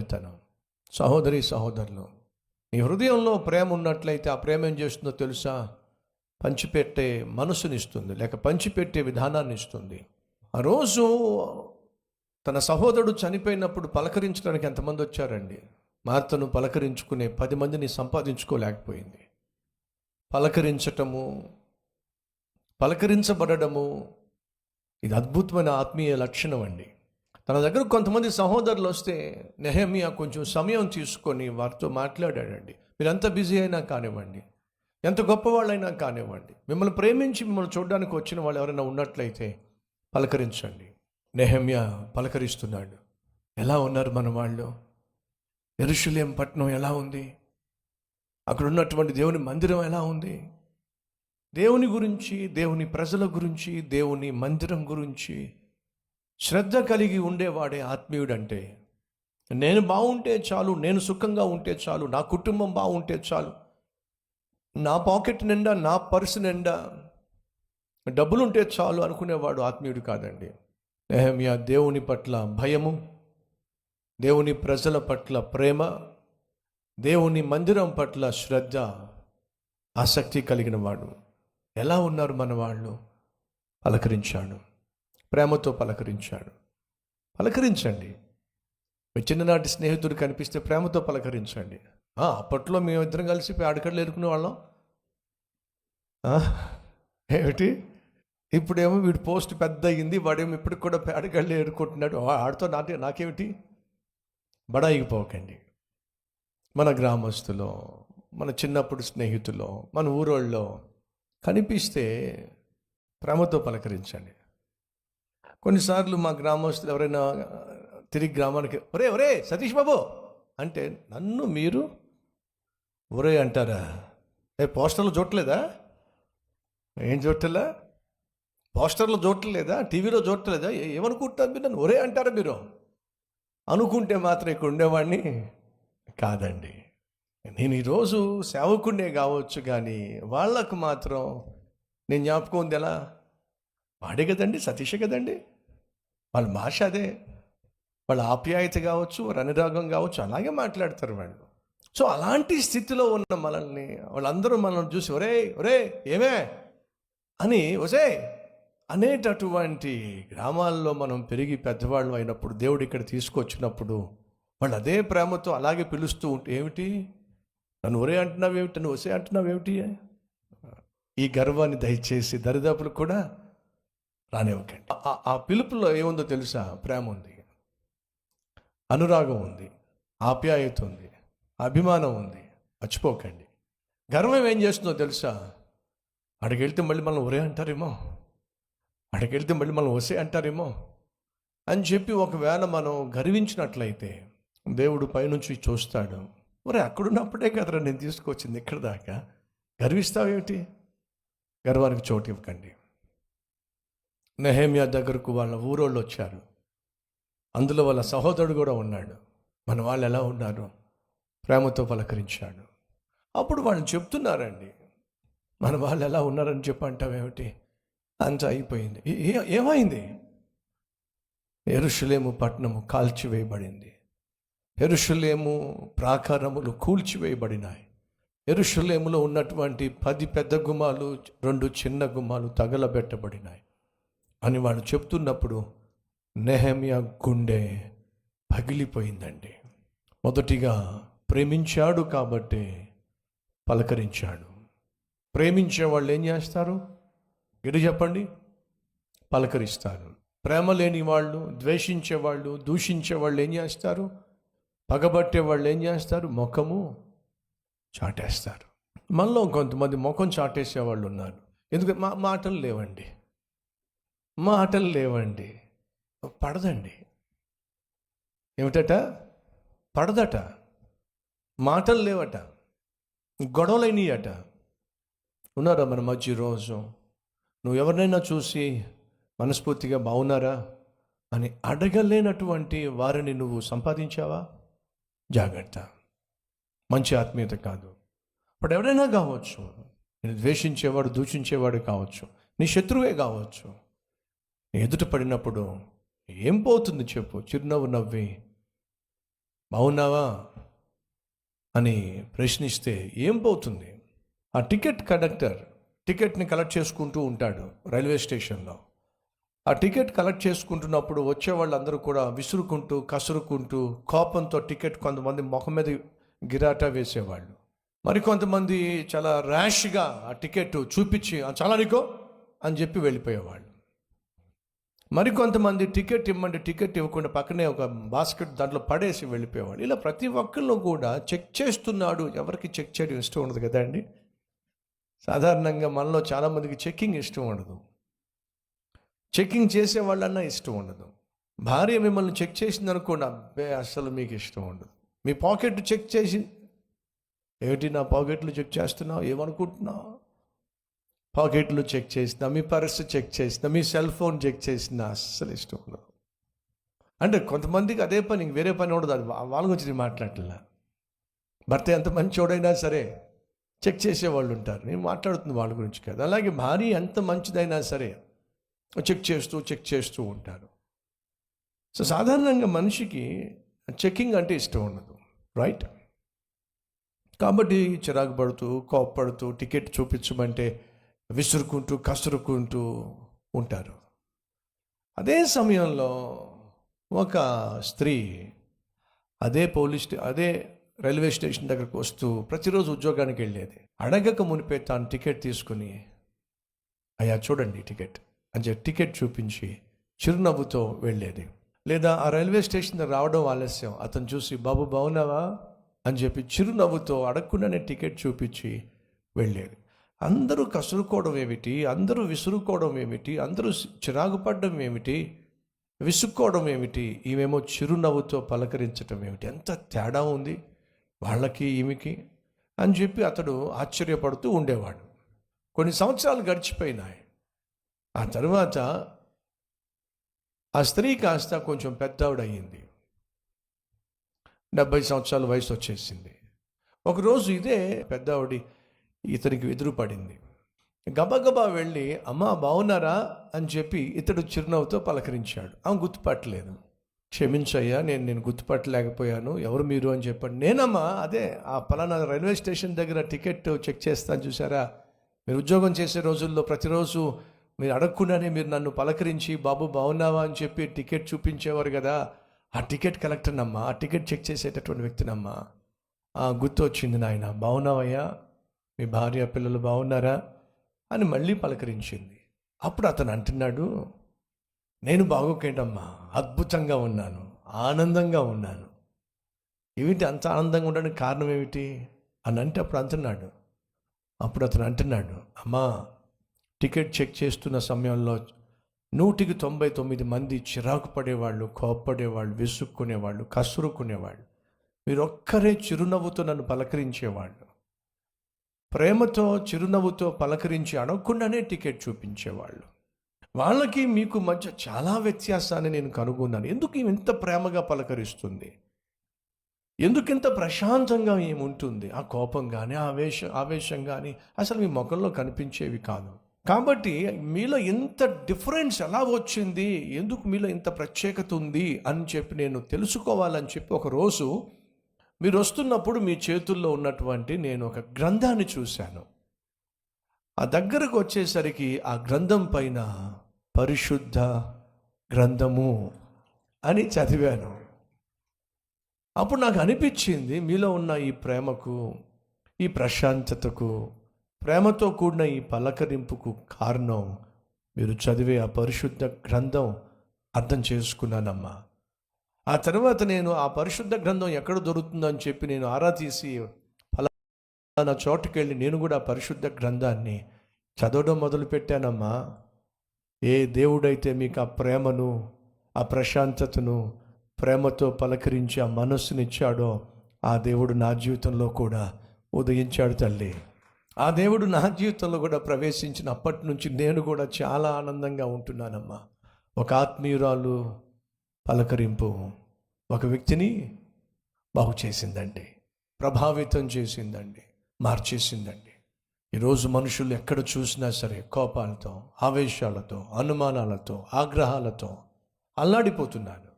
తనం సహోదరి సహోదరులు నీ హృదయంలో ప్రేమ ఉన్నట్లయితే ఆ ప్రేమ ఏం చేస్తుందో తెలుసా? పంచిపెట్టే మనసునిస్తుంది లేక పంచిపెట్టే విధానాన్ని ఇస్తుంది ఆ రోజు తన సహోదరుడు చనిపోయినప్పుడు పలకరించడానికి ఎంతమంది వచ్చారండి? మార్తను పలకరించుకునే పది మందిని సంపాదించుకోలేకపోయింది. పలకరించటము పలకరించబడము ఇది అద్భుతమైన ఆత్మీయ లక్షణం అండి. తన దగ్గర కొంతమంది సహోదరులు వస్తే నెహమియా కొంచెం సమయం తీసుకొని వారితో మాట్లాడాడండి. మీరు ఎంత బిజీ అయినా కానివ్వండి ఎంత గొప్పవాళ్ళైనా కానివ్వండి మిమ్మల్ని ప్రేమించి మిమ్మల్ని చూడడానికి వచ్చిన వాళ్ళు ఎవరైనా ఉన్నట్లయితే పలకరించండి. నెహమ్యా పలకరిస్తున్నాడు. ఎలా ఉన్నారు మన వాళ్ళు? ఎరుషులేం పట్టణం ఎలా ఉంది? అక్కడ ఉన్నటువంటి దేవుని మందిరం ఎలా ఉంది? దేవుని గురించి దేవుని ప్రజల గురించి దేవుని మందిరం గురించి శ్రద్ధ కలిగి ఉండేవాడే ఆత్మీయుడంటే నేను బాగుంటే చాలు నేను సుఖంగా ఉంటే చాలు నా కుటుంబం బాగుంటే చాలు నా పాకెట్ నిండా నా పర్సు నిండా డబ్బులు ఉంటే చాలు అనుకునేవాడు ఆత్మీయుడు కాదండి. నెహమ్యా దేవుని పట్ల భయము దేవుని ప్రజల పట్ల ప్రేమ దేవుని మందిరం పట్ల శ్రద్ధ ఆసక్తి కలిగిన వాడు ఎలా ఉన్నారు మన వాళ్ళు పలకరించాడు. ప్రేమతో పలకరించాడు. పలకరించండి. మీ చిన్ననాటి స్నేహితుడు కనిపిస్తే ప్రేమతో పలకరించండి. అప్పట్లో మేమిద్దరం కలిసి ఆడకడలు ఎరుకునే వాళ్ళం. ఏమిటి? ఇప్పుడేమో వీడు పోస్ట్ పెద్ద అయ్యింది వాడేమో ఇప్పటికి కూడా పేడగళ్ళు ఏరుకుంటున్నాడు ఆడితో నాకే నాకేమిటి? బడాయికి పోకండి మన గ్రామస్తులో మన చిన్నప్పుడు స్నేహితులో మన ఊరోళ్ళలో కనిపిస్తే ప్రేమతో పలకరించండి. కొన్నిసార్లు మా గ్రామస్తులు ఎవరైనా తిరిగి గ్రామానికి ఒరే ఒరే సతీష్ బాబు! అంటే నన్ను మీరు ఒరే అంటారా? ఏ పోస్టర్లు చూడలేదా ఏం చూడలేదా పోస్టర్లు చూడలేదా టీవీలో చూడలేదా ఏ- ఏమనుకుంటారు మీరు? నన్ను ఒరే అంటారా మీరు? అనుకుంటే మాత్రం ఇక్కడ ఉండేవాడిని కాదండి. నేను ఈరోజు సేవకుండే కావచ్చు కానీ వాళ్ళకు మాత్రం నేను జ్ఞాపకం ఉంది ఎలా? వాడే కదండి సతీషే కదండి. వాళ్ళ భాష అదే. వాళ్ళ ఆప్యాయత కావచ్చు వాళ్ళ అనురాగం కావచ్చు అలాగే మాట్లాడతారు వాళ్ళు. సో అలాంటి స్థితిలో ఉన్న మనల్ని వాళ్ళందరూ మనల్ని చూసి ఒరే ఒరే ఏమే? అని ఒసే అనేటటువంటి గ్రామాల్లో మనం పెరిగి పెద్దవాళ్ళు అయినప్పుడు దేవుడు ఇక్కడ తీసుకొచ్చినప్పుడు వాళ్ళు అదే ప్రేమతో అలాగే పిలుస్తూ ఉంటే ఏమిటి? నన్ను ఒరే అంటున్నావు ఏమిటి నన్ను ఒసే అంటున్నావు ఏమిటి ఈ గర్వాన్ని దయచేసి దరిదాపులకు కూడా రానివ్వకండి. ఆ- ఆ పిలుపులో ఏముందో తెలుసా? ప్రేమ ఉంది. అనురాగం ఉంది. ఆప్యాయత ఉంది. అభిమానం ఉంది. మర్చిపోకండి. గర్వం ఏం చేస్తుందో తెలుసా? అడిగెళ్తే మళ్ళీ మనం ఒరే అంటారేమో? అడిగెళ్తే మళ్ళీ మనం వసే అంటారేమో? అని చెప్పి ఒకవేళ మనం గర్వించినట్లయితే దేవుడు పైనుంచి చూస్తాడు. ఒరే అక్కడున్నప్పుడే కదరా నేను తీసుకొచ్చింది ఇక్కడ దాకా. గర్విస్తావేమిటి? గర్వానికి చోటు ఇవ్వకండి. నెహేమియా దగ్గరకు వాళ్ళ ఊరోళ్ళు వచ్చారు. అందులో వాళ్ళ సహోదరుడు కూడా ఉన్నాడు. మన వాళ్ళు ఎలా ఉన్నారు? ప్రేమతో పలకరించాడు. అప్పుడు వాళ్ళు చెప్తున్నారండి మన వాళ్ళు ఎలా ఉన్నారని చెప్పి అంటావేమిటి అంత అయిపోయింది. ఏ- ఏమైంది? ఎరుషులేము పట్టణము కాల్చివేయబడింది. ఎరుషులేము ప్రాకారములు కూల్చివేయబడినాయి. ఎరుషులేములో ఉన్నటువంటి పది పెద్ద గుమాలు రెండు చిన్న గుమాలు తగలబెట్టబడినాయి. అని వాళ్ళు చెప్తున్నప్పుడు నెహమియా గుండె పగిలిపోయిందండి. మొదటిగా ప్రేమించాడు కాబట్టి పలకరించాడు. ప్రేమించే వాళ్ళు ఏం చేస్తారు? గడి చెప్పండి. పలకరిస్తారు. ప్రేమ లేని వాళ్ళు ద్వేషించే వాళ్ళు దూషించే వాళ్ళు ఏం చేస్తారు? పగబట్టే వాళ్ళు ఏం చేస్తారు? ముఖము చాటేస్తారు. మనలో కొంతమంది ముఖం చాటేసే వాళ్ళు ఉన్నారు. ఎందుకంటే మా మాటలు లేవండి. మాటలు లేవండి. పడదండి. ఏమిటట? పడదట. మాటలు లేవట. గొడవలైనయట. ఉన్నారా మన మధ్య రోజు? నువ్వు ఎవరినైనా చూసి మనస్ఫూర్తిగా బాగున్నారా? అని అడగలేనటువంటి వారిని నువ్వు సంపాదించావా? జాగ్రత్త. మంచి ఆత్మీయత కాదు. ఇప్పుడు ఎవరైనా కావచ్చు. నేను ద్వేషించేవాడు దూషించేవాడు కావచ్చు. నీ శత్రువే కావచ్చు. ఎదుట పడినప్పుడు ఏం పోతుంది చెప్పు? చిరునవ్వు నవ్వి బాగున్నావా అని ప్రశ్నిస్తే ఏం పోతుంది? ఆ టికెట్ కండక్టర్ టికెట్ని కలెక్ట్ చేసుకుంటూ ఉంటాడు రైల్వే స్టేషన్లో. ఆ టికెట్ కలెక్ట్ చేసుకుంటున్నప్పుడు వచ్చే వాళ్ళందరూ కూడా విసురుకుంటూ కసురుకుంటూ కోపంతో టికెట్ కొంతమంది ముఖం మీద గిరాటా వేసేవాళ్ళు. మరి కొంతమంది చాలా ర్యాష్గా ఆ టికెట్ చూపించి చాలా నీకో అని చెప్పి వెళ్ళిపోయేవాళ్ళు. మరి కొంతమంది టికెట్ ఇమ్మంటే టికెట్ ఇవ్వకుండా పక్కనే ఒక బాస్కెట్ దాంట్లో పడేసి వెళ్ళిపోయేవాడు ఇలా ప్రతి ఒక్కళ్ళు కూడా చెక్ చేస్తున్నాడు ఎవరికి చెక్ చేయడం ఇష్టం ఉండదు కదా అండి? సాధారణంగా మనలో చాలామందికి చెక్కింగ్ ఇష్టం ఉండదు. చెక్కింగ్ చేసే వాళ్ళన్నా ఇష్టం ఉండదు. భార్య మిమ్మల్ని చెక్ చేసింది అనుకోండి అబ్బే అసలు మీకు ఇష్టం ఉండదు. మీ పాకెట్ చెక్ చేసి ఏమిటి నా పాకెట్లు చెక్ చేస్తున్నావు? ఏమనుకుంటున్నావు? పాకెట్లు చెక్ చేసిన మీ పర్స్ చెక్ చేసిన మీ సెల్ ఫోన్ చెక్ చేసిన అస్సలు ఇష్టం ఉండదు. అంటే కొంతమందికి అదే పని ఇంక వేరే పని ఉండదు. అది వాళ్ళ గురించి నేను మాట్లాడలే భర్త ఎంత మంచోడైనా సరే చెక్ చేసేవాళ్ళు ఉంటారు. నేను మాట్లాడుతుంది వాళ్ళ గురించి కాదు. అలాగే భార్య ఎంత మంచిదైనా సరే చెక్ చేస్తూ చెక్ చేస్తూ ఉంటారు. సో సాధారణంగా మనిషికి చెక్కింగ్ అంటే ఇష్టం ఉండదు. రైట్? కాబట్టి చిరాకు పడుతూ కోప్పడుతూ టికెట్ చూపించమంటే విసురుకుంటూ కసురుకుంటూ ఉంటారు. అదే సమయంలో ఒక స్త్రీ అదే పోలీస్ స్టే అదే రైల్వే స్టేషన్ దగ్గరకు వస్తూ ప్రతిరోజు ఉద్యోగానికి వెళ్ళేది. అడగక మునిపే తాను టికెట్ తీసుకుని అయ్యా చూడండి టికెట్ అని చెప్పి టికెట్ చూపించి చిరునవ్వుతో వెళ్ళేది. లేదా ఆ రైల్వే స్టేషన్ దగ్గర రావడం ఆలస్యం. అతను చూసి బాబు బాగున్నావా? అని చెప్పి చిరునవ్వుతో అడగకుండానే టికెట్ చూపించి వెళ్ళేది. అందరూ కసురుకోవడం ఏమిటి? అందరూ విసురుకోవడం ఏమిటి? అందరూ చిరాకు పడడం ఏమిటి? విసుక్కోవడం ఏమిటి? ఈమెమో చిరునవ్వుతో పలకరించడం ఏమిటి? ఎంత తేడా ఉంది వాళ్ళకి ఈమెకి అని చెప్పి అతడు ఆశ్చర్యపడుతూ ఉండేవాడు. కొన్ని సంవత్సరాలు గడిచిపోయినాయి. ఆ తర్వాత ఆ స్త్రీ కాస్త కొంచెం పెద్దవిడయ్యింది. డెబ్బై సంవత్సరాల వయసు వచ్చేసింది. ఒకరోజు ఇదే పెద్దవిడి ఇతనికి ఎదురు పడింది గబగబా వెళ్ళి అమ్మా బాగున్నారా అని చెప్పి ఇతడు చిరునవ్వుతో పలకరించాడు. ఆమె గుర్తుపట్టలేదు. క్షమించయ్యా నేను నేను గుర్తుపట్టలేకపోయాను. ఎవరు మీరు? అని చెప్పండి. నేనమ్మా అదే ఆ పలానా రైల్వే స్టేషన్ దగ్గర టికెట్ చెక్ చేస్తాను చూసారా మీరు ఉద్యోగం చేసే రోజుల్లో ప్రతిరోజు మీరు అడగకుండానే మీరు నన్ను పలకరించి బాబు బాగున్నావా అని చెప్పి టికెట్ చూపించేవారు కదా. ఆ టికెట్ కలెక్టర్నమ్మా ఆ టికెట్ చెక్ చేసేటటువంటి వ్యక్తినమ్మా. గుర్తు వచ్చింది నాయన. బాగున్నావయ్యా మీ భార్య పిల్లలు బాగున్నారా? అని మళ్ళీ పలకరించింది. అప్పుడు అతను అంటున్నాడు నేను బాగోకేంటమ్మా? అద్భుతంగా ఉన్నాను. ఆనందంగా ఉన్నాను. ఏమిటి అంత ఆనందంగా ఉండడానికి కారణం ఏమిటి? అని అంటే అప్పుడు అంటున్నాడు. అప్పుడు అతను అంటున్నాడు అమ్మా టికెట్ చెక్ చేస్తున్న సమయంలో నూటికి తొంభై తొమ్మిది మంది చిరాకు పడేవాళ్ళు కోప్పడేవాళ్ళు విసుక్కునేవాళ్ళు కసురుకునేవాళ్ళు. మీరు ఒక్కరే చిరునవ్వుతో నన్ను పలకరించేవాళ్ళు. ప్రేమతో చిరునవ్వుతో పలకరించి అడగకుండానే టికెట్ చూపించేవాళ్ళు. వాళ్ళకి మీకు మధ్య చాలా వ్యత్యాసాన్ని నేను కనుగొన్నాను. ఎందుకు ఇంత ప్రేమగా పలకరిస్తుంది? ఎందుకు ఇంత ప్రశాంతంగా ఏముంటుంది? ఆ కోపం కానీ ఆవేశ ఆవేశం కానీ అసలు మీ ముఖంలో కనిపించేవి కాదు. కాబట్టి మీలో ఇంత డిఫరెన్స్ ఎలా వచ్చింది? ఎందుకు మీలో ఇంత ప్రత్యేకత ఉంది? అని చెప్పి నేను తెలుసుకోవాలని చెప్పి ఒక రోజు మీరు వస్తున్నప్పుడు మీ చేతుల్లో ఉన్నటువంటి నేను ఒక గ్రంథాన్ని చూశాను. ఆ దగ్గరకు వచ్చేసరికి ఆ గ్రంథం పైన పరిశుద్ధ గ్రంథము అని చదివాను. అప్పుడు నాకు అనిపించింది మీలో ఉన్న ఈ ప్రేమకు ఈ ప్రశాంతతకు ప్రేమతో కూడిన ఈ పలకరింపుకు కారణం మీరు చదివే ఆ పరిశుద్ధ గ్రంథం అర్థం చేసుకున్నానమ్మా. ఆ తర్వాత నేను ఆ పరిశుద్ధ గ్రంథం ఎక్కడ దొరుకుతుందో అని చెప్పి నేను ఆరా తీసి ఫలానా చోటుకి వెళ్ళి నేను కూడా ఆ పరిశుద్ధ గ్రంథాన్ని చదవడం మొదలుపెట్టానమ్మా. ఏ దేవుడైతే మీకు ఆ ప్రేమను ఆ ప్రశాంతతను ప్రేమతో పలకరించి ఆ మనస్సునిచ్చాడో ఆ దేవుడు నా జీవితంలో కూడా ఉదయించాడు తల్లి. ఆ దేవుడు నా జీవితంలో కూడా ప్రవేశించినప్పటి నుంచి నేను కూడా చాలా ఆనందంగా ఉంటున్నానమ్మా. ఒక ఆత్మీయురాలు పలకరింపు. ఒక వ్యక్తిని బాగు చేసిందండి ప్రభావితం చేసిందండి మార్చేసిందండి. ఈరోజు మనుషులు ఎక్కడ చూసినా సరే కోపాలతో ఆవేశాలతో అనుమానాలతో ఆగ్రహాలతో అల్లాడిపోతున్నారు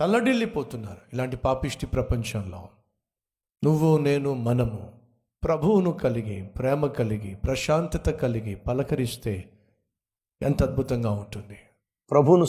తల్లడిల్లిపోతున్నారు ఇలాంటి పాపిష్టి ప్రపంచంలో. నువ్వు నేను మనము ప్రభువును కలిగి ప్రేమ కలిగి ప్రశాంతత కలిగి పలకరిస్తే ఎంత అద్భుతంగా ఉంటుంది. ప్రభువును